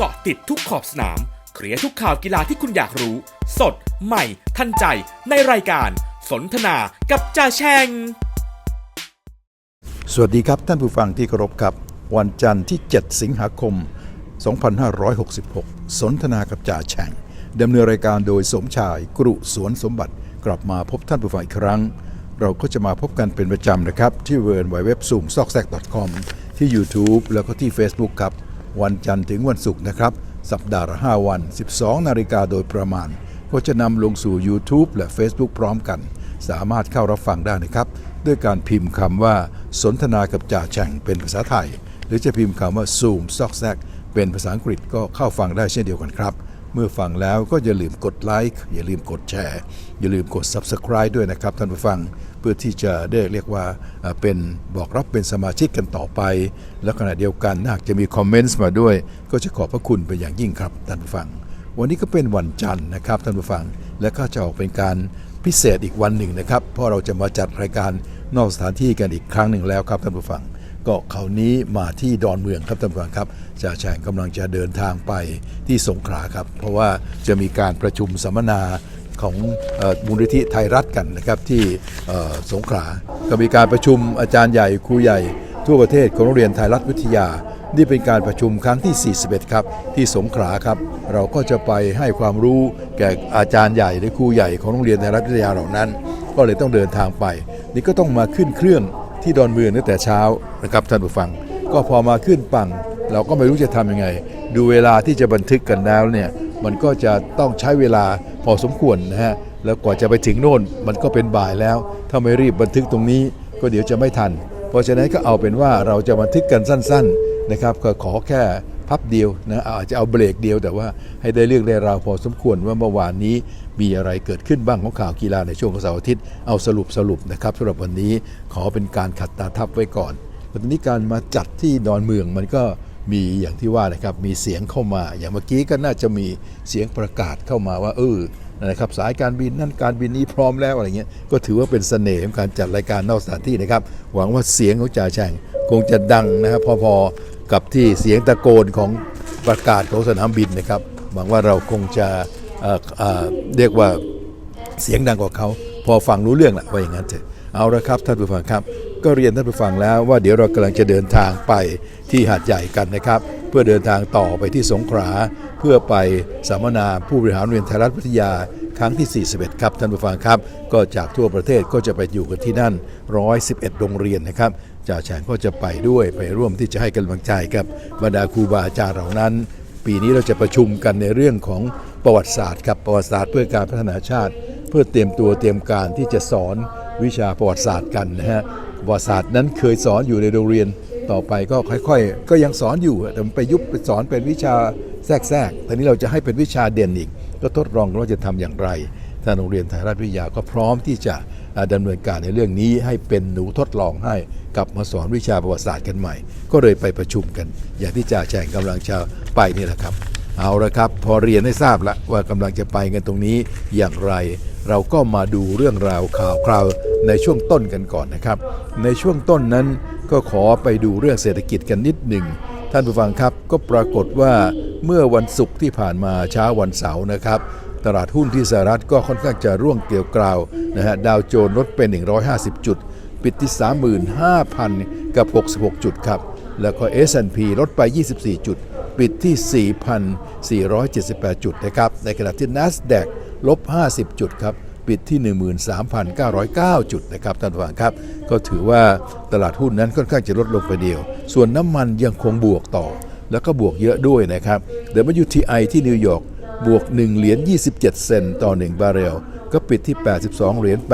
เกาะติดทุกขอบสนาม เคลียร์ทุกข่าวกีฬาที่คุณอยากรู้ สด ใหม่ ทันใจ ในรายการ สนทนากับจ่าแชง สวัสดีครับท่านผู้ฟังที่เคารพครับ วันจันทร์ที่ 7 สิงหาคม 2566 สนทนากับจ่าแฉ่งดำเนินรายการโดยสมชายกรุสวนสมบัติกลับมาพบท่านผู้ฟังอีกครั้ง เราก็จะมาพบกันเป็นประจำนะครับ ที่เวิร์นไวเว็บซูมซอกแซก .com ที่ YouTube แล้วก็ที่ Facebook ครับ วันจันทร์ถึงวันศุกร์นะครับ สัปดาห์ละ5วัน 12 นาฬิกาโดยประมาณ ก็จะนำลงสู่ YouTube และ Facebook พร้อมกัน สามารถเข้ารับฟังได้นะครับ ด้วยการพิมพ์คำว่า สนทนากับจ่าแฉ่งเป็นภาษาไทย หรือจะพิมพ์คำว่า Zoom ซอกแซกเป็นภาษาอังกฤษก็เข้าฟังได้เช่นเดียวกันครับ เมื่อฟังแล้วก็อย่าลืมกดไลค์อย่าลืมกดแชร์ อย่าลืมกด Subscribe ด้วยนะครับท่านผู้ฟังเพื่อที่จะได้เรียกว่าเป็นบอกรับเป็นสมาชิกกันต่อไป และขณะเดียวกันหากจะมีคอมเมนต์มาด้วย ก็จะขอบพระคุณเป็นอย่างยิ่งครับท่านผู้ฟัง วันนี้ก็เป็นวันจันทร์นะครับท่านผู้ฟัง และก็จะออกเป็นการพิเศษอีกวันหนึ่งนะครับ เพราะเราจะมาจัดรายการนอกสถานที่กันอีกครั้งหนึ่งแล้วครับท่านผู้ฟัง ก็คราวนี้มาที่ดอนเมืองครับท่านผู้ฟังครับจ่าแฉงกำลังจะเดินทางไปที่สงขลาครับ เพราะว่าจะมีการประชุมสัมมนาของมูลนิธิไทยรัฐกันนะครับที่สงขลาก็มีการประชุมอาจารย์ใหญ่ครูใหญ่ ทั่วประเทศของโรงเรียนไทยรัฐวิทยา นี่เป็นการประชุมครั้งที่ 41 ครับ ที่สงขลาครับ เราก็จะไปให้ความรู้แก่อาจารย์ใหญ่หรือครูใหญ่ของโรงเรียนไทยรัฐวิทยาเหล่านั้น ก็เลยต้องเดินทางไป นี่ก็ต้องมาขึ้นเครื่อง ที่ดอนเมืองตั้งแต่เช้านะครับท่านผู้ฟัง ก็พอมาขึ้นฝั่งเราก็ไม่รู้จะทำยังไง ดูเวลาที่จะบันทึกกันแล้วเนี่ยมันก็จะต้องใช้เวลาพอสมควรนะฮะแล้วกว่าจะไปถึงโน่นมันก็เป็นบ่ายแล้ว ถ้าไม่รีบบันทึกตรงนี้ก็เดี๋ยวจะไม่ทัน เพราะฉะนั้นก็เอาเป็นว่าเราจะบันทึกกันสั้น ๆนะครับก็ขอแค่ พับเดียวนะอาจจะเอาเบรกเดียว แต่ว่าให้ได้เรื่องได้ราวพอสมควรว่าเมื่อวานนี้มีอะไรเกิดขึ้นบ้างของข่าวกีฬาในช่วงเสาร์อาทิตย์เอาสรุปสรุปนะครับสำหรับวันนี้ขอเป็นการขัดตาทับไว้ก่อนต่ทีนี้การมาจัดที่ดอนเมืองมันก็มีอย่างที่ว่านะครับมีเสียงเข้ามา อย่างเมื่อกี้ก็น่าจะมีเสียงประกาศเข้ามาว่าเออนะครับสายการบินนั่นการบินนี้พร้อมแล้วอะไรเงี้ยก็ถือว่าเป็นเสน่ห์ของการจัดรายการนอกสถานที่นะครับ หวังว่าเสียงของจ่าแฉ่งคงจะดังนะครับพอๆ กับที่เสียงตะโกนของประกาศของสนามบินนะครับหวังว่าเราคงจะเเรียกว่าเสียงดังกว่าเขา พอฟังรู้เรื่องแหละว่าอย่างนั้นเถอะเอาละครับท่านผู้ฟังครับ ก็เรียนท่านผู้ฟังแล้วว่าเดี๋ยวเรากำลังจะเดินทางไปที่หาดใหญ่กันนะครับ เพื่อเดินทางต่อไปที่สงขลาเพื่อไปสัมมนาผู้บริหารโรงเรียนไทยรัฐวิทยาครั้งที่ 41 ครับท่านผู้ฟังครับ ก็จากทั่วประเทศก็จะไปอยู่กันที่นั่น 111 โรงเรียนนะครับ จ่าแฉงก็จะไปด้วยไปร่วมที่จะให้กำลังใจกับบรรดาครูบาอาจารย์เหล่านั้น ปีนี้เราจะประชุมกันในเรื่องของประวัติศาสตร์ครับประวัติศาสตร์เพื่อการพัฒนาชาติ เพื่อเตรียมตัวเตรียมการที่จะสอนวิชาประวัติศาสตร์กันนะฮะประวัติศาสตร์นั้นเคยสอนอยู่ในโรงเรียนต่อไปก็ค่อยๆ ก็ยังสอนอยู่แต่มันไปยุบไปสอนเป็นวิชาแทรกๆทีนี้เราจะให้เป็นวิชาเด่นอีก ก็ทดลองว่าจะทำอย่างไรทางโรงเรียนไทยรัฐวิทยาก็พร้อมที่จะ อ่าดำเนินการในเรื่องนี้ให้เป็นหนูทดลองให้กลับมาสอนวิชาประวัติศาสตร์กันใหม่ ก็เลยไปประชุมกัน อย่างที่จ่าแจงกำลังจะไปนี่แหละครับ เอาละครับ พอเรียนให้ทราบแล้วว่ากำลังจะไปกันตรงนี้อย่างไร เราก็มาดูเรื่องราวข่าวคราวในช่วงต้นกันก่อนนะครับ ในช่วงต้นนั้นก็ขอไปดูเรื่องเศรษฐกิจกันนิดหนึ่งท่านผู้ฟังครับก็ปรากฏว่าเมื่อวันศุกร์ที่ผ่านมาเช้าวันเสาร์นะครับ ตลาดหุ้นที่สหรัฐก็ค่อนข้างจะร่วงเกลียวกราวนะฮะดาวโจนส์ลดเป็น 150 จุด ปิดที่ 35,000 กับ 66 จุดครับ แล้วก็ S&P ลดไป 24 จุด ปิดที่ 4,478 จุดนะครับในขณะที่ NASDAQ ลบ 50 จุดครับปิดที่ 13,909 จุดนะครับท่านผู้ฟังครับ ก็ถือว่าตลาดหุ้นนั้นค่อนข้างจะลดลงไปเดียว ส่วนน้ำมันยังคงบวกต่อ แล้วก็บวกเยอะด้วยนะครับ WTI ที่นิวยอร์ก บวก 1 เหรียญ 27 เซนต์ต่อ 1 บาร์เรล ก็ปิดที่ 82 เหรียญ 87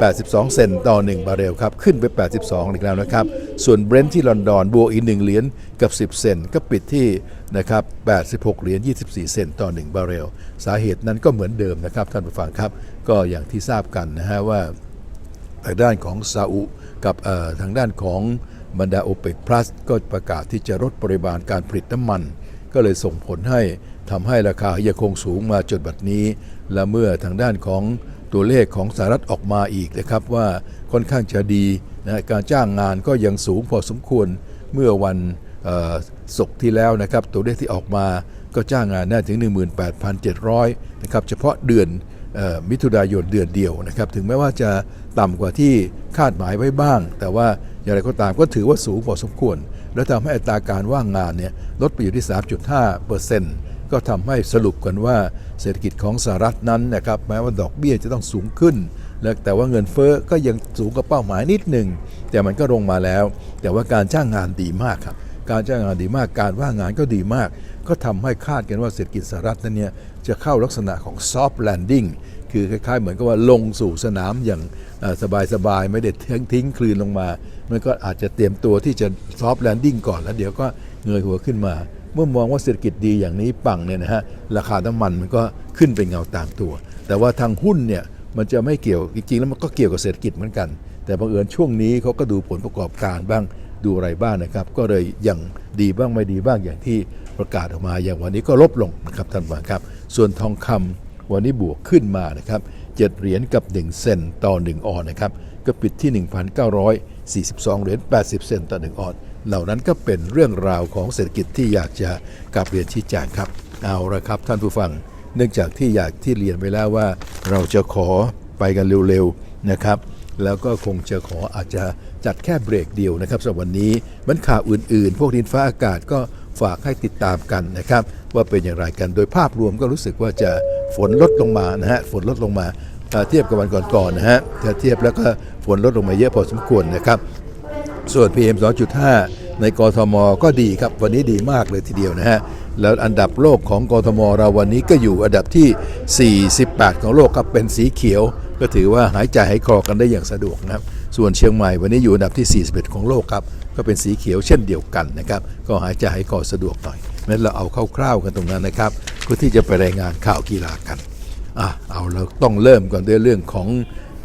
82 เซนต์ต่อ 1 บาร์เรลครับ ขึ้นไป 82 อีกแล้วนะครับ ส่วนเบรนท์ที่ลอนดอนบวกอีก 1 เหรียญกับ 10 เซนต์ก็ปิดที่นะครับ 86 เหรียญ 24 เซนต์ต่อ 1 บาร์เรล สาเหตุนั้นก็เหมือนเดิมนะครับ ท่านผู้ฟังครับ ก็อย่างที่ทราบกันนะฮะว่าทางด้านของซาอุกับเอ่อทางด้านของบรรดาโอเปกพลัสก็ประกาศที่จะลดปริมาณการผลิตน้ำมัน ก็เลยส่งผลให้ ทำให้ราคายังคงสูงมาจนบัดนี้ และเมื่อทางด้านของตัวเลขของสหรัฐออกมาอีกนะครับว่าค่อนข้างจะดีนะการจ้างงานก็ยังสูงพอสมควรเมื่อวันศุกร์ที่แล้วนะครับตัวเลขที่ออกมาก็จ้างงานได้ถึง 18,700นะครับเฉพาะเดือนออมิถุนายนเดือนเดียวนะครับถึงแม้ว่าจะต่ำกว่าที่คาดหมายไว้บ้าง แต่ว่าอย่างไรก็ตามก็ถือว่าสูงพอสมควร และทำให้อัตราการว่างงานเนี่ยลดไปอยู่ที่ 3.5เปอร์เซ็นต์ ก็ทำให้สรุปกันว่าเศรษฐกิจของสหรัฐนั้นนะครับแม้ว่าดอกเบี้ยจะต้องสูงขึ้นและแต่ว่าเงินเฟ้อก็ยังสูงกว่าเป้าหมายนิดหนึ่งแต่มันก็ลงมาแล้ว แต่ว่าการจ้างงานดีมากครับการจ้างงานดีมากการว่างงานก็ดีมาก ก็ทำให้คาดกันว่าเศรษฐกิจสหรัฐนั้นเนี่ยจะเข้าลักษณะของ soft landing คือคล้ายๆ เหมือนกับว่าลงสู่สนามอย่างสบายๆ ไม่ได้ทิ้งทิ้งคลืนลงมา มันก็อาจจะเตรียมตัวที่จะ soft landing ก่อนแล้วเดี๋ยวก็เงยหัวขึ้นมา มื่อมองว่าเศรษฐกิจดีอย่างนี้ปังเนี่ยนะฮะราคาน้ำมันมันก็ขึ้นเป็นเงาตามตัว แต่ว่าทางหุ้นเนี่ยมันจะไม่เกี่ยวจริงๆแล้วมันก็เกี่ยวกับเศรษฐกิจเหมือนกัน แต่บังเอิญช่วงนี้เขาก็ดูผลประกอบการบ้างดูอะไรบ้างนะครับ ก็เลยอย่างดีบ้างไม่ดีบ้างอย่างที่ประกาศออกมาอย่างวันนี้ก็ลบลงนะครับท่านผู้ชมครับ ส่วนทองคำวันนี้บวกขึ้นมานะครับ7เหรียญกับ 1 เซนต่อ 1 ออนนะครับก็ปิดที่ 1,942 เหรียญ80 เซนต่อ 1 ออน เหล่านั้นก็เป็นเรื่องราวของเศรษฐกิจที่อยากจะกลับเรียนชี้แจงครับ เอาละครับท่านผู้ฟัง เนื่องจากที่อยากที่เรียนไปแล้วว่า เราจะขอไปกันเร็วๆนะครับแล้วก็คงจะขออาจจะจัดแค่เบรกเดียวนะครับสำหรับวันนี้มันข่าวอื่นๆ พวกดินฟ้าอากาศก็ฝากให้ติดตามกันนะครับ ว่าเป็นอย่างไรกันโดยภาพรวมก็รู้สึกว่าจะฝนลดลงมานะฮะฝนลดลงมาเทียบกับวันก่อนๆนะฮะถ้าเทียบแล้วก็ฝนลดลงมาเยอะพอสมควรนะครับ ส่วน PM 2.5 ในกทมก็ดีครับ วันนี้ดีมากเลยทีเดียวนะฮะ แล้วอันดับโลกของกทมเราวันนี้ก็อยู่อันดับที่ 48 ของโลกครับเป็นสีเขียว ก็ถือว่าหายใจหายคอกันได้อย่างสะดวกนะครับ ส่วนเชียงใหม่วันนี้อยู่อันดับที่ 41 ของโลกครับ ก็เป็นสีเขียวเช่นเดียวกันนะครับ ก็หายใจหายคอสะดวกหน่อยนั้นเราเอาคร่าวๆกันตรงนั้นนะครับเพื่อที่จะไปรายงานข่าวกีฬากันอะเอาเราต้องเริ่มก่อนด้วยเรื่องของ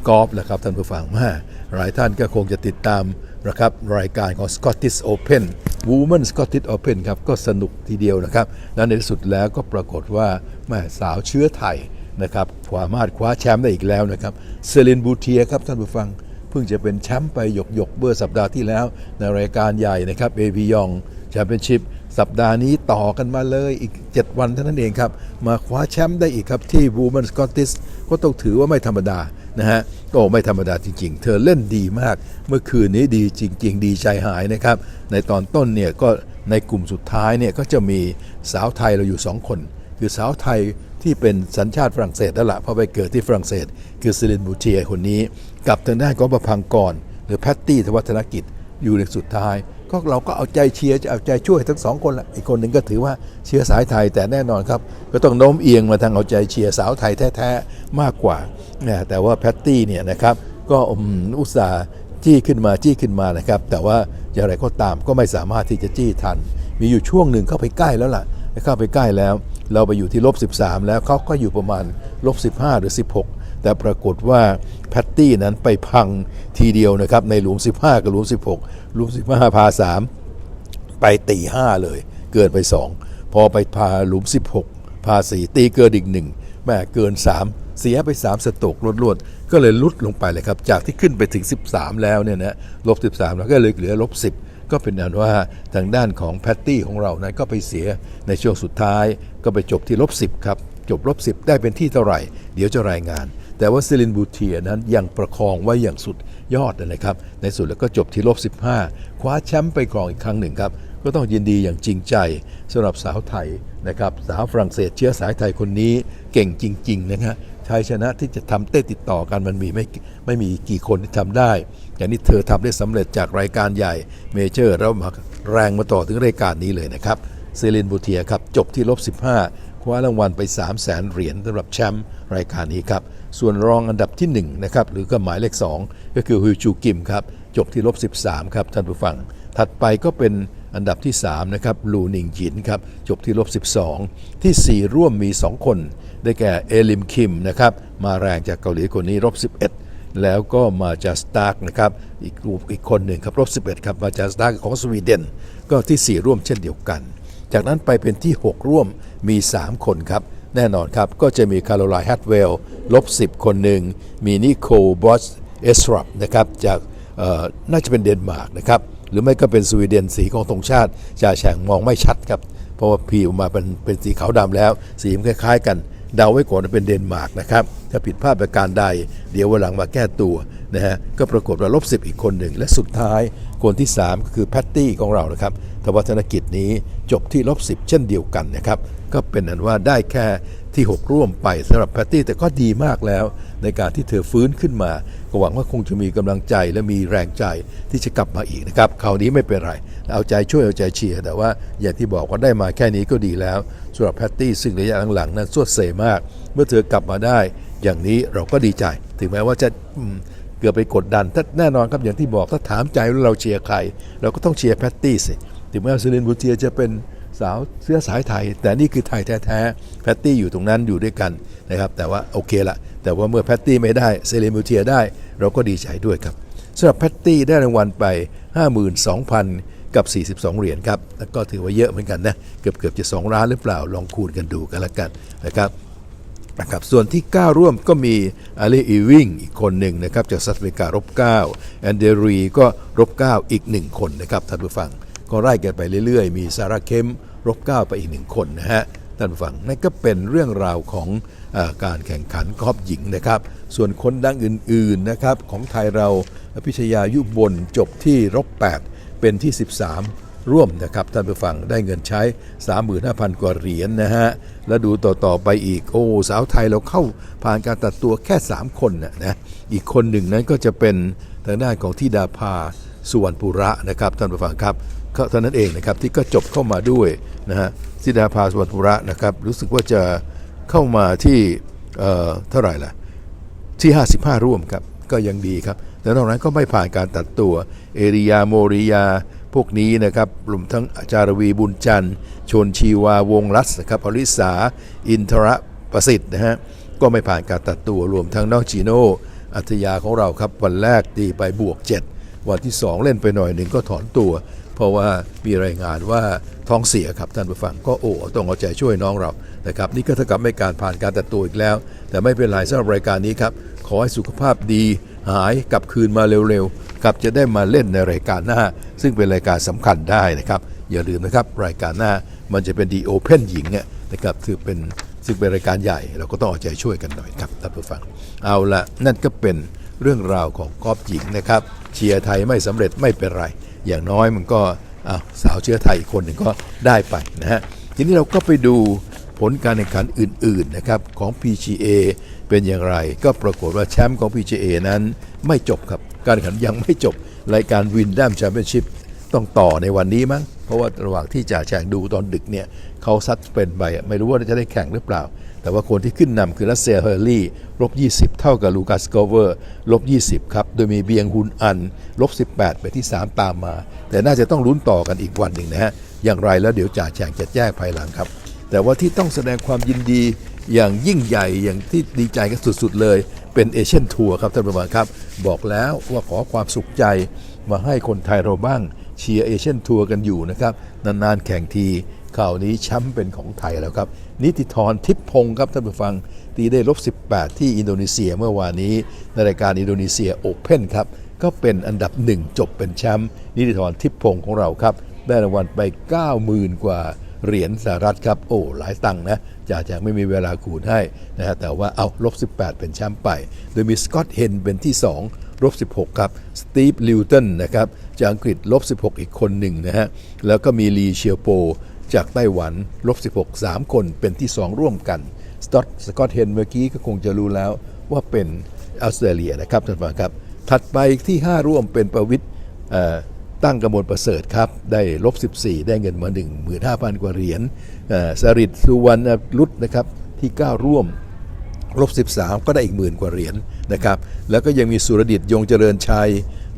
กอล์ฟแหละครับท่านผู้ฟังมาหลายท่านก็คงจะติดตาม นะครับรายการของ Scottish Open Women Scottish Open ครับก็สนุกทีเดียวนะครับ แล้วในที่สุดแล้วก็ปรากฏว่าแม่สาวเชื้อไทยนะครับสามารถคว้าแชมป์ได้อีกแล้วนะครับเซเลนบูเทียครับท่านผู้ฟังเพิ่งจะเป็นแชมป์ไปหยกหยกเมื่อสัปดาห์ที่แล้ว ในรายการใหญ่นะครับเอพียองแชมเปี้ยนชิพสัปดาห์นี้ต่อกันมาเลยอีก 7 วันเท่านั้นเองครับ มาคว้าแชมป์ได้อีกครับที่ Women Scottish ก็ต้องถือว่าไม่ธรรมดานะฮะ ก็ไม่ธรรมดาจริง ๆ เธอเล่นดีมาก เมื่อคืนนี้ดีจริง ๆ ดีใจหายนะครับ ในตอนต้นเนี่ยก็ในกลุ่มสุดท้ายเนี่ยก็จะมีสาวไทยเราอยู่2คน คือสาวไทยที่เป็นสัญชาติฝรั่งเศสแล้วละเพราะไปเกิดที่ฝรั่งเศส คือซิลินบูเทียคนนี้ กับทางด้านของประพังกร หรือแพตตี้ธวัฒนกิจอยู่ในสุดท้าย ก็เราก็เอาใจเชียร์จะเอาใจช่วยทั้งสองคนละอีกคนหนึ่งก็ถือว่าเชียร์สายไทยแต่แน่นอนครับ ก็ต้องโน้มเอียงมาทางเอาใจเชียร์สาวไทยแท้ๆมากกว่านะแต่ว่าแพตตี้เนี่ยนะครับก็อุตส่าห์จี้ขึ้นมาจี้ขึ้นมานะครับ แต่ว่าอย่างไรก็ตามก็ไม่สามารถที่จะจี้ทัน มีอยู่ช่วงหนึ่งเข้าไปใกล้แล้วล่ะเข้าไปใกล้แล้ว เราไปอยู่ที่ลบ13 แล้วเขาก็อยู่ประมาณลบ15 หรือ 16 แต่ปรากฏว่าแพตตี้นั้นไปพังทีเดียวนะครับ ในหลุม 15 กับหลุม 16 หลุม 15 พา 3 ไปตี 5 เลย เกินไป 2 พอไปพาหลุม 16 พา 4 ตีเกินอีกหนึ่งแม่เกิน 3เสียไป 3 สตกรวดๆ ก็เลยลุดลงไปเลยครับ จากที่ขึ้นไปถึง 13 แล้วเนี่ยนะลบ 13 แล้วก็เลยเหลือลบ 10 ก็เป็นอันว่าทางด้านของแพตตี้ของเรานั้นก็ไปเสียในช่วงสุดท้าย ก็ไปจบที่ลบ 10 ครับ จบลบ 10 ได้เป็นที่เท่าไหร่ เดี๋ยวจะรายงาน แต่ว่าซิลินบูเทียนั้นยังประคองไว้อย่างสุดยอดนะครับ ในสุดแล้วก็จบที่ลบ15 คว้าแชมป์ไปครองอีกครั้งหนึ่งครับ ก็ต้องยินดีอย่างจริงใจสำหรับสาวไทยนะครับ สาวฝรั่งเศสเชื้อสายไทยคนนี้เก่งจริง ๆ นะฮะชัยชนะที่จะทำเต้ติดต่อกันมันมีไม่ไม่มีกี่คนที่ทำได้ อย่างนี้เธอทำได้สำเร็จจากรายการใหญ่เมเจอร์ แล้วมาแรงมาต่อถึงรายการนี้เลยนะครับเซลินบูเทียครับจบที่ลบ 15 คว้ารางวัลไป 3 0 0แสนเหรียญสำหรับแชมป์รายการนี้ครับ ส่วนรองอันดับที่1นะครับหรือก็หมายเลข 2 ก็คือฮุยจูกิมครับจบที่ลบ 13 ครับท่านผู้ฟัง ถัดไปก็เป็นอันดับที่ 3 นะครับลูนิงจินครับจบที่ลบ 12ทีสี่ 4 ร่วมมี 2 คน ได้แก่เอลิมคิมนะครับมาแรงจากเกาหลีคนนี้ลบ 11 แล้วก็มาจากสตาร์กนะครับอีกรูปอีกคนหนึ่งครับลบ 11 ครับมาจากสตาร์กของสวีเดน ก็ที่ 4 ร่วมเช่นเดียวกัน จากนั้นไปเป็นที่ 6 ร่วมมี 3 คนครับ แน่นอนครับ ก็จะมีคาร์โลไลน์แฮตเวลลบ 10 คนหนึ่ง มีนิโคลบอสเอสรับนะครับจากน่าจะเป็นเดนมาร์กนะครับ หรือไม่ก็เป็นสวีเดนสีของธงชาติจ่าแฉงมองไม่ชัดครับ เพราะว่าพีออกมาเป็นเป็นสีขาวดำแล้ว สีมันคล้ายๆกันเดาไว้ก่อนว่าเป็นเดนมาร์กนะครับ ถ้าผิดพลาดประการใด เดี๋ยววันหลังมาแก้ตัวนะฮะก็ปรากฏว่าลบสิบอีกคนหนึ่ง และสุดท้ายคนที่ 3 ก็คือแพตตี้ของเรานะครับทวัฒนกิจนี้จบที่ลบสิบเช่นเดียวกันนะครับก็เป็นอันว่าได้แค่ที่ 6 ร่วมไปสำหรับแพตตี้แต่ก็ดีมากแล้ว ในการที่เธอฟื้นขึ้นมา ก็หวังว่าคงจะมีกำลังใจและมีแรงใจที่จะกลับมาอีกนะครับคราวนี้ไม่เป็นไร เอาใจช่วยเอาใจเชียร์แต่ว่าอย่างที่บอกว่าได้มาแค่นี้ก็ดีแล้วสำหรับแพตตี้ซึ่งระยะหลังๆนั้นสวดเสมาก เมื่อเธอกลับมาได้ อย่างนี้เราก็ดีใจ ถึงแม้ว่าจะเกือบไปกดดันถ้าแน่นอนครับอย่างที่บอกถ้าถามใจว่าเราเชียร์ใคร เราก็ต้องเชียร์แพตตี้สิถึงแม้ว่าซิลินบูเทียจะเป็นสาวเสื้อสายไทย แต่นี่คือไทยแท้ๆแพตตี้อยู่ตรงนั้นอยู่ด้วยกันนะครับแต่ว่าโอเคละแต่ว่าเมื่อแพตตี้ไม่ได้เซเลนบูเทียได้ เราก็ดีใจด้วยครับสำหรับแพตตี้ได้รางวัลไป 52,000 กับ 42 เหรียญครับแล้วก็ถือว่าเยอะเหมือนกันนะเกือบเกือบจะ 2 ล้านหรือเปล่าลองคูณกันดูกันละกันนะครับ นะครับส่วนที่ 9 ร่วมก็มีอาลีอีวิงอีกคนหนึ่งนะครับจากสหรัฐอเมริการบ9แอนเดรีก็รบ9อีก 1 คนนะครับท่านผู้ฟังก็ไล่กันไปเรื่อยๆ มีซาร่าเคมรบ9ไปอีก 1 คนนะฮะท่านผู้ฟังนั่นก็เป็นเรื่องราวของอการแข่งขันกอล์ฟหญิงนะครับ ส่วนคนดังอื่นๆนะครับของไทยเราพิชยายุบลจบที่รบ8เป็นที่ 13 ร่วมนะครับท่านผู้ฟังได้เงินใช้ 35,000 กว่าเหรียญนะฮะ แล้วดูต่อ ๆ ไปอีก โอ้สาวไทยเราเข้าผ่านการตัดตัวแค่ 3 คนนะนะอีกคนหนึ่งนั้นก็จะเป็นทางด้านของทิดาภาสุวรรณปุระนะครับท่านผู้ฟังครับก็เท่านั้นเองนะครับที่ก็จบเข้ามาด้วยนะฮะทิดาภาสุวรรณปุระนะครับรู้สึกว่าจะเข้ามาที่เอ่อเท่าไหร่ล่ะที่ 55 ร่วมครับก็ยังดีครับแต่นอกนั้นก็ไม่ผ่านการตัดตัว เอริยาโมริยา พวกนี้นะครับรวมทั้งอาจารวีบุญจันทร์ชนชีวาวงรัศครับอริสา อินทรประสิทธิ์นะฮะก็ไม่ผ่านการตัดตัวรวมทั้งน้องจีโนอัธยาของเราครับวันแรกตีไปบวก 7 วันที่ 2 เล่นไปหน่อยหนึ่งก็ถอนตัว เพราะว่ามีรายงานว่าท้องเสียครับท่านผู้ฟังก็โอ้ต้องเอาใจช่วยน้องเรานะครับนี่ก็เท่ากับไม่การผ่านการตัดตัวอีกแล้ว แต่ไม่เป็นไรสำหรับรายการนี้ครับขอให้สุขภาพดีหายกลับคืนมาเร็วๆ ครับจะได้มาเล่นในรายการหน้า ซึ่งเป็นรายการสำคัญได้นะครับ อย่าลืมนะครับรายการหน้ามันจะเป็นดีโอเพนหญิงเนี่ยนะครับคือเป็นซึ่งเป็นรายการใหญ่เราก็ต้องเอาใจช่วยกันหน่อยครับท่านผู้ฟัง เอาละนั่นก็เป็นเรื่องราวของกอล์ฟหญิงนะครับ เชียร์ไทยไม่สำเร็จไม่เป็นไร อย่างน้อยมันก็าสาวเชื้อไทยอีกคนหนึ่งก็ได้ไปนะฮะทีนี้เราก็ไปดูผลการแข่งขันอื่นๆนะครับของ PGA เป็นอย่างไร ก็ปรากฏว่าแชมป์ของ PGA นั้นไม่จบครับ การแข่งขันยังไม่จบรายการวินดัมแชมเปี้ยนชิพต้องต่อในวันนี้มั้ง เพราะว่าระหว่างที่จ่าแฉงดูตอนดึกเนี่ยเขาซัดเป็นไปไม่รู้ว่าจะได้แข่งหรือเปล่า แต่ว่าคนที่ขึ้นนำคือรัสเซียเฮอร์รี่ลบ 20 เท่ากับลูคัสโกเวอร์ลบ 20 ครับ โดยมีเบียงฮุนอันลบ 18 ไปที่ 3 ตามมา แต่น่าจะต้องลุ้นต่อกันอีกวันหนึ่งนะฮะ อย่างไรแล้วเดี๋ยวจ่าแฉงจะแจ้งภายหลังครับ แต่ว่าที่ต้องแสดงความยินดีอย่างยิ่งใหญ่อย่างที่ดีใจกันสุดๆเลย เป็นเอเชียนทัวร์ครับท่านผู้ชมครับ บอกแล้วว่าขอความสุขใจมาให้คนไทยเราบ้างเชียร์เอเชียนทัวร์กันอยู่นะครับ นานๆแข่งทีข่าวนี้แชมป์เป็นของไทยแล้วครับ นิติธรทิพพงศ์ครับท่านผู้ฟัง ตีได้ลบ 18 ที่อินโดนีเซียเมื่อวานนี้ ในรายการอินโดนีเซียโอเพ่นครับ ก็เป็นอันดับหนึ่งจบเป็นแชมป์นิติธรทิพพงศ์ของเราครับ ได้รางวัลไป 90,000 กว่า เหรียญสหรัฐครับ โอ้ หลายตังนะจาแจกไม่มีเวลาคูณให้นะฮะแต่ว่าเอาลบ 18 เป็นแชมป์ไป โดยมีสกอตเฮนเป็นที่ 2 ลบ 16 ครับ สตีฟลิวตันนะครับ จากอังกฤษลบ 16 อีกคนหนึ่งนะฮะ แล้วก็มีลีเชียโป จากไต้หวันลบ 16 3 คนเป็นที่ 2 ร่วมกัน สตอตสกอตเฮนเมื่อกี้ก็คงจะรู้แล้วว่าเป็นออสเตรเลียนะครับท่านผู้ชมครับ ถัดไปที่ 5 ร่วมเป็นประวิทย์ ตั้งกระมวลประเสริฐครับ ได้ลบ 14 ได้เงินมา 15,000 กว่าเหรียญอ่อสริตสุวรรณรุตนะครับที่ 9 ร่วมลบ 13 ก็ได้อีกหมื่นกว่าเหรียญนะครับ แล้วก็ยังมีสุรดิตยงเจริญชัย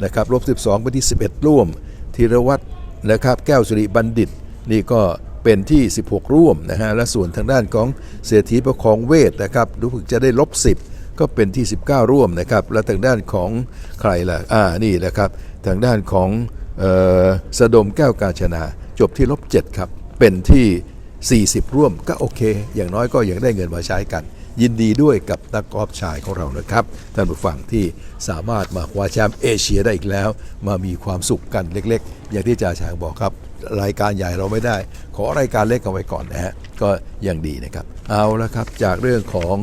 นะครับลบ 12ไปที่ 11 ร่วมธีรวัตรนะครับแก้วสุริบัณฑิตนี่ก็เป็นที่ 16 ร่วมนะฮะและส่วนทางด้านของเศรษฐีประคองเวทนะครับรู้สึกจะได้ลบ 10 ก็เป็นที่ 19 ร่วมนะครับ และทางด้านของใครล่ะอ่านี่แหละครับทางด้านของ สะดมแก้วกาญจนา จบที่ลบ7ครับ เป็นที่ 40 ร่วมก็โอเค อย่างน้อยก็ยังได้เงินมาใช้กัน ยินดีด้วยกับนักกอล์ฟชายของเรานะครับ ท่านผู้ฟังที่สามารถมาคว้าแชมป์เอเชียได้อีกแล้ว มามีความสุขกันเล็ก ๆ อย่างที่จ่าช้างบอกครับ รายการใหญ่เราไม่ได้ ขอรายการเล็กเอาไว้ก่อนนะฮะก็ยังดีนะครับ เอาละครับจากเรื่องของ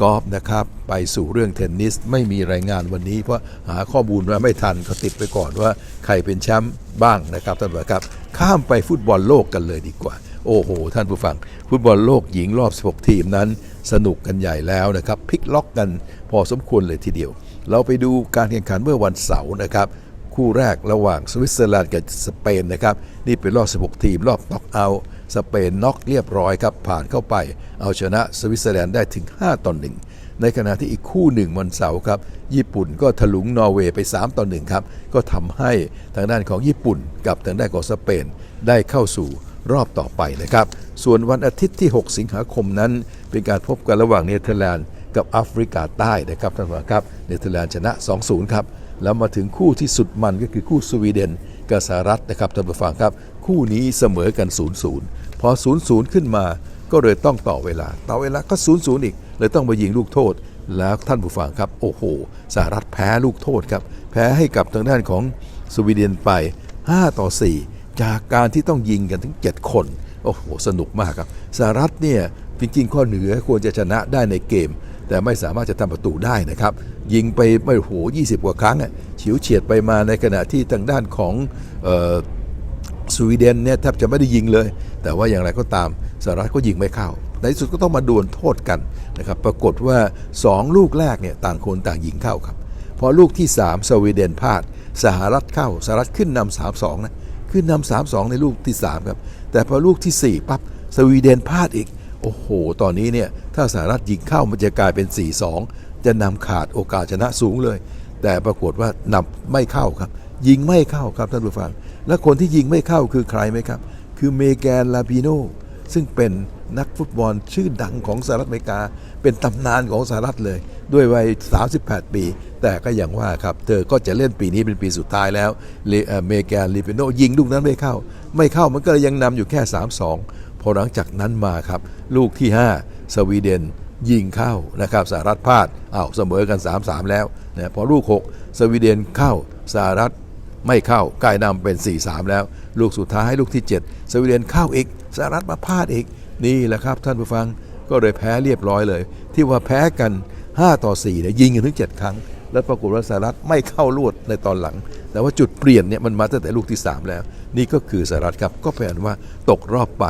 กอล์ฟนะครับ ไปสู่เรื่องเทนนิส ไม่มีรายงานวันนี้ เพราะหาข้อมูลมาไม่ทันก็ติดไปก่อนว่าใครเป็นแชมป์บ้างนะครับท่านผู้ชมครับ ข้ามไปฟุตบอลโลกกันเลยดีกว่า โอ้โห ท่านผู้ฟัง ฟุตบอลโลกหญิงรอบ 16 ทีมนั้น สนุกกันใหญ่แล้วนะครับพลิกล็อกกันพอสมควรเลยทีเดียว เราไปดูการแข่งขันเมื่อวันเสาร์นะครับคู่แรกระหว่างสวิตเซอร์แลนด์กับสเปนนะครับนี่เป็นรอบ 16 ทีมรอบน็อกเอาท์ สเปนน็อกเรียบร้อยครับผ่านเข้าไป เอาชนะสวิตเซอร์แลนด์ได้ถึง 5 ต่อ 1 ในขณะที่อีกคู่หนึ่งวันเสาร์ครับ ญี่ปุ่นก็ถลุงนอร์เวย์ไป 3 ต่อ 1 ครับ ก็ทำให้ทางด้านของญี่ปุ่นกับทางด้านของสเปนได้เข้าสู่รอบต่อไปนะครับ ส่วนวันอาทิตย์ที่ 6 สิงหาคมนั้น เป็นการพบกันระหว่างเนเธอร์แลนด์กับแอฟริกาใต้นะครับท่านผู้ชมครับ เนเธอร์แลนด์ชนะ 2-0 ครับ แล้วมาถึงคู่ที่สุดมันก็คือคู่สวีเดนกับสหรัฐนะครับท่านผู้ฟังครับ คู่นี้เสมอกัน0-0พอ0-0ขึ้นมาก็เลยต้องต่อเวลา ต่อเวลาก็0-0อีก เลยต้องมายิงลูกโทษ แล้วท่านผู้ฟังครับ โอ้โหสหรัฐแพ้ลูกโทษครับ แพ้ให้กับทางด้านของสวีเดนไป 5 ต่อ 4 จากการที่ต้องยิงกันถึง 7 คน โอ้โห สนุกมากครับสหรัฐเนี่ยจริงๆ ข้อเหนือควรจะชนะได้ในเกม แต่ไม่สามารถจะทำประตูได้นะครับ ยิงไปไม่โห 20 กว่าครั้งอะฉิวเฉียดไปมาในขณะที่ทางด้านของ สวีเดนเนี่ยแทบจะไม่ได้ยิงเลย แต่ว่าอย่างไรก็ตามสหรัฐก็ยิงไม่เข้า ในที่สุดก็ต้องมาดวลโทษกันนะครับ ปรากฏว่า 2 ลูกแรกเนี่ยต่างคนต่างยิงเข้าครับ พอลูกที่ 3 สวีเดนพลาด สหรัฐเข้า สหรัฐขึ้นนำ3 2 นะ ขึ้นนำ3 2 ในลูกที่ 3 ครับ แต่พอลูกที่ 4 ปั๊บ สวีเดนพลาดอีก โอ้โห ตอนนี้เนี่ย ถ้าสหรัฐยิงเข้ามันจะกลายเป็น 4-2 จะนำขาดโอกาสชนะสูงเลย แต่ปรากฏว่านำไม่เข้าครับ ยิงไม่เข้าครับท่านผู้ฟัง และคนที่ยิงไม่เข้าคือใครไหมครับ คือเมแกนลาปิโนซึ่งเป็นนักฟุตบอลชื่อดังของสหรัฐอเมริกา เป็นตำนานของสหรัฐเลย ด้วยวัย 38 ปี แต่ก็อย่างว่าครับ เธอก็จะเล่นปีนี้เป็นปีสุดท้ายแล้วเมแกนลิปิโนยิงลูกนั้นไม่เข้า ไม่เข้ามันก็ยยังนำอยู่แค่ 3-2 พอหลังจากนั้นมาครับ ลูกที่ 5 สวีเดน ยิงเข้านะครับสหรัฐพลาดอ้าวเสมอกัน 3-3 แล้วนะพอลูก 6 สวีเดนเข้าสหรัฐไม่เข้ากล้นำเป็น 4-3 แล้ว ลูกสุดท้ายลูกที่ 7 สวีเดนเข้าอีกสหรัฐมาพลาดอีกนี่แหละครับท่านผู้ฟังก็เลยแพ้เรียบร้อยเลย ที่ว่าแพ้กัน 5 ต่อ4เนี่ยยิงกันถึง 7 ครั้ง แล้วปรากฏว่าสหรัฐไม่เข้าลวดในตอนหลัง แต่ว่าจุดเปลี่ยนเนี่ยมันมาตั้งแต่ลูกที่ 3 แล้ว นี่ก็คือสหรัฐครับก็แปลว่าตกรอบไป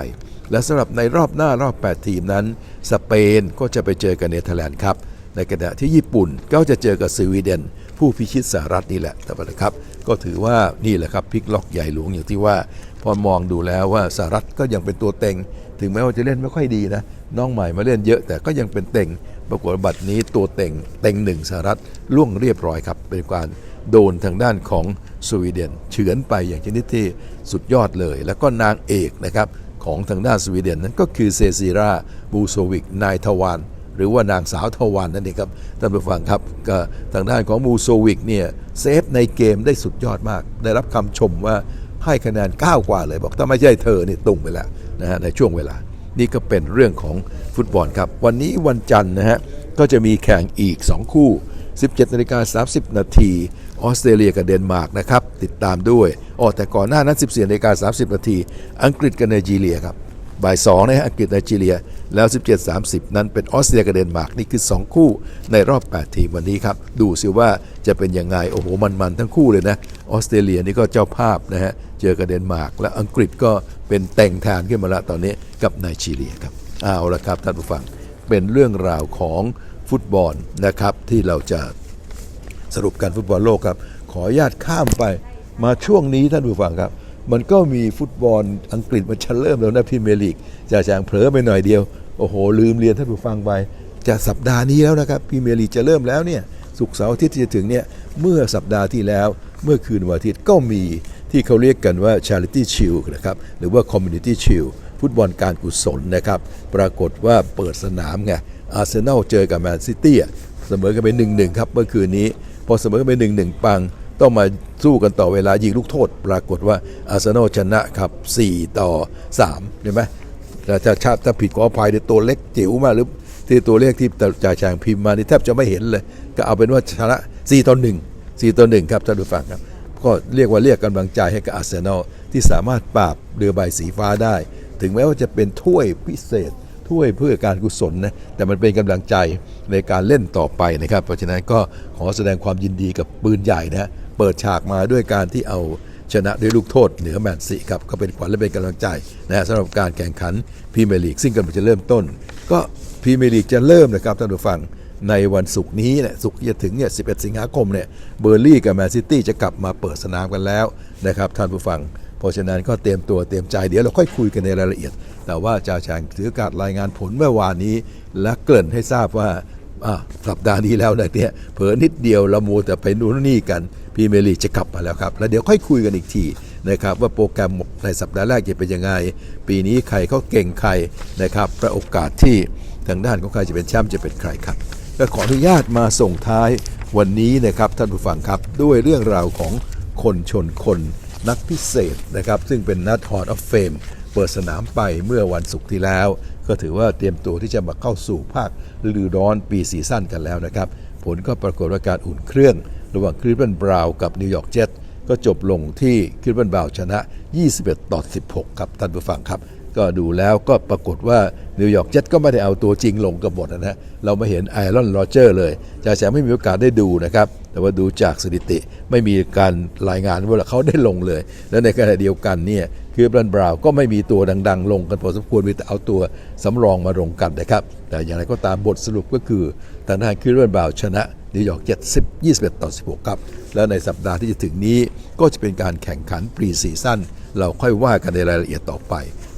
และสำหรับในรอบหน้ารอบ 8 ทีมนั้น สเปนก็จะไปเจอกับเนเธอร์แลนด์ครับ ในขณะที่ญี่ปุ่นก็จะเจอกับสวีเดน ผู้พิชิตสหรัฐนี่แหละแต่ว่านะครับ ก็ถือว่านี่แหละครับพลิกล็อกใหญ่หลวงอย่างที่ว่า พอมองดูแล้วว่าสหรัฐก็ยังเป็นตัวเต็ง ถึงแม้ว่าจะเล่นไม่ค่อยดีนะน้องใหม่มาเล่นเยอะแต่ก็ยังเป็นเต็งปรากฏว่าบัตรนี้ตัวเต็งเต็งหนึ่งสหรัฐล่วงเรียบร้อยครับเป็นการโดนทางด้านของสวีเดนเฉือนไปอย่างชนิดที่สุดยอดเลย แล้วก็นางเอกนะครับ ของทางด้านสวีเดนนั้นก็คือเซซีราบูโซวิกนายทวานหรือว่านางสาวทวานนั่นเองครับท่านผู้ฟังครับก็ทางด้านของมูโซวิกเนี่ยเซฟในเกมได้สุดยอดมาก ได้รับคำชมว่าให้คะแนน9กว่าเลยบอกถ้าไม่ใช่เธอนี่ตุ้งไปแล้วนะฮะในช่วงเวลา นี่ก็เป็นเรื่องของฟุตบอลครับ วันนี้วันจันทร์นะฮะก็จะมีแข่งอีก 2 คู่ 17นาฬิกา30 นาทีออสเตรเลียกับเดนมาร์กนะครับ ติดตามด้วยอ๋อแต่ก่อนหน้านั้น 14นาฬิกา30 นาทีอังกฤษกับไนจีเรียครับบ่าย2นะฮะอังกฤษไนจีเรียแล้ว 17.30 นั้นเป็นออสเตรเลียกับเดนมาร์กนี่คือ 2 คู่ในรอบ 8 ทีมวันนี้ครับ ดูสิว่าจะเป็นยังไง โอ้โห มันๆ ทั้งคู่เลยนะ ออสเตรเลียนี่ก็เจ้าภาพนะฮะ เจอกับเดนมาร์ก และอังกฤษก็เป็นแต่งแทนขึ้นมาล้วตอนนี้กับไนจีเรียครับ เอาละครับท่านผู้ฟัง เป็นเรื่องราวของ ฟุตบอลนะครับ ที่เราจะสรุปการฟุตบอลโลกครับ ขออนุญาตข้ามไปมาช่วงนี้ท่านผู้ฟังครับ มันก็มีฟุตบอลอังกฤษมันจะเริ่มแล้วนะพรีเมลีกจ่าแจางเผลอไปหน่อยเดียว โอ้โห ลืมเรียนท่านผู้ฟังไป จะสัปดาห์นี้แล้วนะครับพรีเมลีกจะเริ่มแล้วเนี่ยสุกเสาร์อาทิตย์ที่จะถึงเนี่ยเมื่อสัปดาห์ที่แล้วเมื่อคืนวันอาทิตย์ก็มีที่เขาเรียกกันว่า Charity Shield นะครับหรือว่า Community Shield ฟุตบอลการกุศลนะครับ ปรากฏว่าเปิดสนามไง อาร์เซนอลเจอกับแมนซิตี้เสมอกันไป1นหนึ่งครับเมื่อคืนนี้ พอเสมอกันไป1นหนึ่งปังต้องมาสู้กันต่อเวลายิงลูกโทษ ปรากฏว่าอาร์เซนอลชนะครับ 4 ต่อ3เห็นไหมถ้าถ้าถ้าถ้าผิดขออภัยในตัวเล็กจิ๋วมากหรือที่ตัวเลขที่จ่าแฉงพิมพ์มานี่แทบจะไม่เห็นเลย ก็เอาเป็นว่าชนะ 4 ต่อ 1 4 ต่อ 1 ครับท่านผู้ฟังครับ ก็เรียกว่าเรียกกำลังใจให้กับอาร์เซนอลที่สามารถปราบเรือใบสีฟ้าได้ ถึงแม้ว่าจะเป็นถ้วยพิเศษ ถ้วยเพื่อการกุศลนะแต่มันเป็นกำลังใจในการเล่นต่อไปนะครับ เพราะฉะนั้นก็ขอแสดงความยินดีกับปืนใหญ่นะเปิดฉากมาด้วยการที่เอาชนะด้วยลูกโทษเหนือแมนซีครับก็เป็นขวัญและเป็นกำลังใจนะฮะสำหรับการแข่งขันพรีเมียร์ลีกซึ่งกำลังจะเริ่มต้น ก็พรีเมียร์ลีกจะเริ่มนะครับท่านผู้ฟังในวันศุกร์นี้เนี่ยศุกร์ที่จะถึงเนี่ย11 สิงหาคมเนี่ยเบอร์ลี่กับแมนซิตี้จะกลับมาเปิดสนามกันแล้วนะครับท่านผู้ฟัง เพราะฉะนั้นก็เตรียมตัวเตรียมใจเดี๋ยวเราค่อยคุยกันในรายละเอียด แต่ว่าจ่าแฉงถือกาสรายงานผลเมื่อวานนี้ และเกริ่นให้ทราบว่าสัปดาห์นี้แล้วนะเนี่ยเผลอนิดเดียวเรามัวแต่ไปนู่นนี่กันพีเมลีจะกลับมาแล้วครับ แล้วเดี๋ยวค่อยคุยกันอีกทีนะครับว่าโปรแกรมในสัปดาห์แรกจะเป็นยังไง ปีนี้ใครเขาเก่งใครนะครับและโอกาสที่ทางด้านของใครจะเป็นแชมป์จะเป็นใครครับก็ขออนุญาตมาส่งท้ายวันนี้นะครับท่านผู้ฟังครับด้วยเรื่องราวของคนชนคนนักพิเศษนะครับซึ่งเป็นนัดฮอ l อ of Fame เปิดสนามไปเมื่อวันศุกร์ที่แล้ว ก็ถือว่าเตรียมตัวที่จะมาเข้าสู่ภาคฤดูร้อนปีซีซั่นกันแล้วนะครับ ผลก็ปรากฏว่าการอุ่นเครื่อง ระหว่างคริสตันบราวกับนิวยอร์กเจ็ตก็จบลงที่คริสตันบราวชนะ 21 ต่อ 16 ครับท่านผู้ฟังครับ ก็ดูแล้วก็ปรากฏว่านิวยอร์กเจ็ตก็ไม่ได้เอาตัวจริงลงกับหมดนะฮะเราไม่เห็นไอรอนโรเจอร์เลยจ่าแฉมไม่มีโอกาสได้ดูนะครับแต่ว่าดูจากสถิติไม่มีการรายงานว่าเขาได้ลงเลย และในขณะเดียวกันเนี่ย คือรันบราวน์ก็ไม่มีตัวดัง ๆ ลงกันพอสมควรมีแต่เอาตัวสำรองมาลงกันนะครับ แต่อย่างไรก็ตามบทสรุปก็คือทางด้านคือรันบราวน์ชนะนิวยอร์กเจ็ต10 21ต่อ16ครับ แล้วในสัปดาห์ที่จะถึงนี้ก็จะเป็นการแข่งขันปรีซีซั่นเราค่อยว่ากันในรายละเอียดต่อไป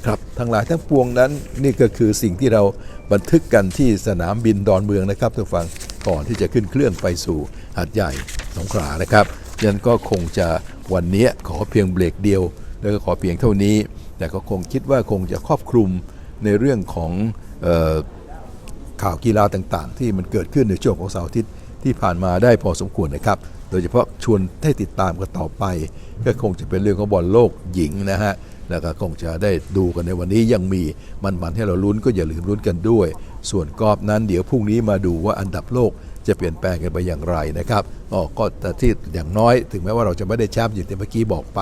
ครับทั้งหลายทั้งปวงนั้นนี่ก็คือสิ่งที่เราบันทึกกันที่สนามบินดอนเมืองนะครับทุกฟังก่อนที่จะขึ้นเครื่องไปสู่หาดใหญ่สงขลานะครับฉะนั้นก็คงจะวันนี้ขอเพียงเบรกเดียว แล้วก็ขอเพียงเท่านี้ แต่ก็คงคิดว่าคงจะครอบคลุมในเรื่องของข่าวกีฬาต่างๆ ที่มันเกิดขึ้นในช่วงของเสาร์อาทิตย์ที่ผ่านมาได้พอสมควรนะครับ โดยเฉพาะชวนให้ติดตามกันต่อไป ก็คงจะเป็นเรื่องของบอลโลกหญิงนะฮะแล้วก็คงจะได้ดูกันในวันนี้ยังมีมันๆให้เราลุ้นก็อย่าลืมลุ้นกันด้วย ส่วนกอล์ฟนั้นเดี๋ยวพรุ่งนี้มาดูว่าอันดับโลก จะเปลี่ยนแปลงกันไปอย่างไรนะครับอ๋อก็แต่ที่อย่างน้อย ถึงแม้ว่าเราจะไม่ได้แชมป์อย่างที่เมื่อกี้บอกไป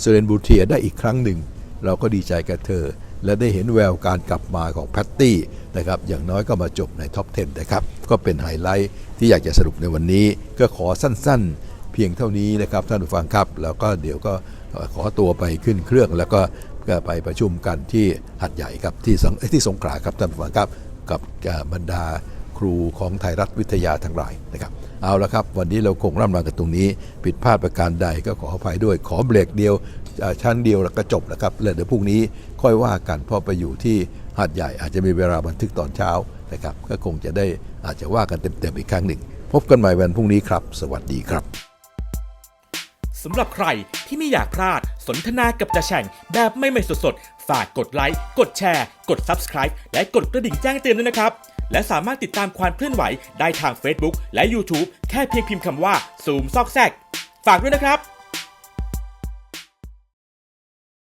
เซเรนบูเทียได้อีกครั้งหนึ่ง เราก็ดีใจกับเธอ และได้เห็นแววการกลับมาของแพตตี้นะครับอย่างน้อยก็มาจบในท็อป 10 นะครับ ก็เป็นไฮไลท์ที่อยากจะสรุปในวันนี้ ก็ขอสั้นๆ เพียงเท่านี้นะครับท่านผู้ฟังครับ แล้วก็เดี๋ยวก็ขอตัวไปขึ้นเครื่อง แล้วก็ก็ไปประชุมกันที่หัดใหญ่ครับที่สงที่สงขลาครับท่านผู้ฟังครับ กับบรรดา ครูของไทยรัฐวิทยาทั้งหลายนะครับ เอาละครับ วันนี้เราคงร่ำลากันตรงนี้ ผิดพลาดประการใดก็ขออภัยด้วย ขอเบรกเดียวชั้นเดียวแล้วก็จบแล้วครับแล้วเดี๋ยวพรุ่งนี้ค่อยว่ากันเพราะไปอยู่ที่หาดใหญ่อาจจะมีเวลาบันทึกตอนเช้านะครับ ก็คงจะได้อาจจะว่ากันเต็มๆอีกครั้งหนึ่ง พบกันใหม่วันพรุ่งนี้ครับ สวัสดีครับสำหรับใครที่ไม่อยากพลาดสนทนากับจ่าแฉ่งแบบไม่ไม่สดๆฝากกดไลค์กดแชร์ กด Subscribe และกดกระดิ่งแจ้งเตือนด้วยนะครับ และสามารถติดตามความเคลื่อนไหวได้ทาง Facebook และ YouTube แค่เพียงพิมพ์คำว่าซูมซอกแซกฝากด้วยนะครับ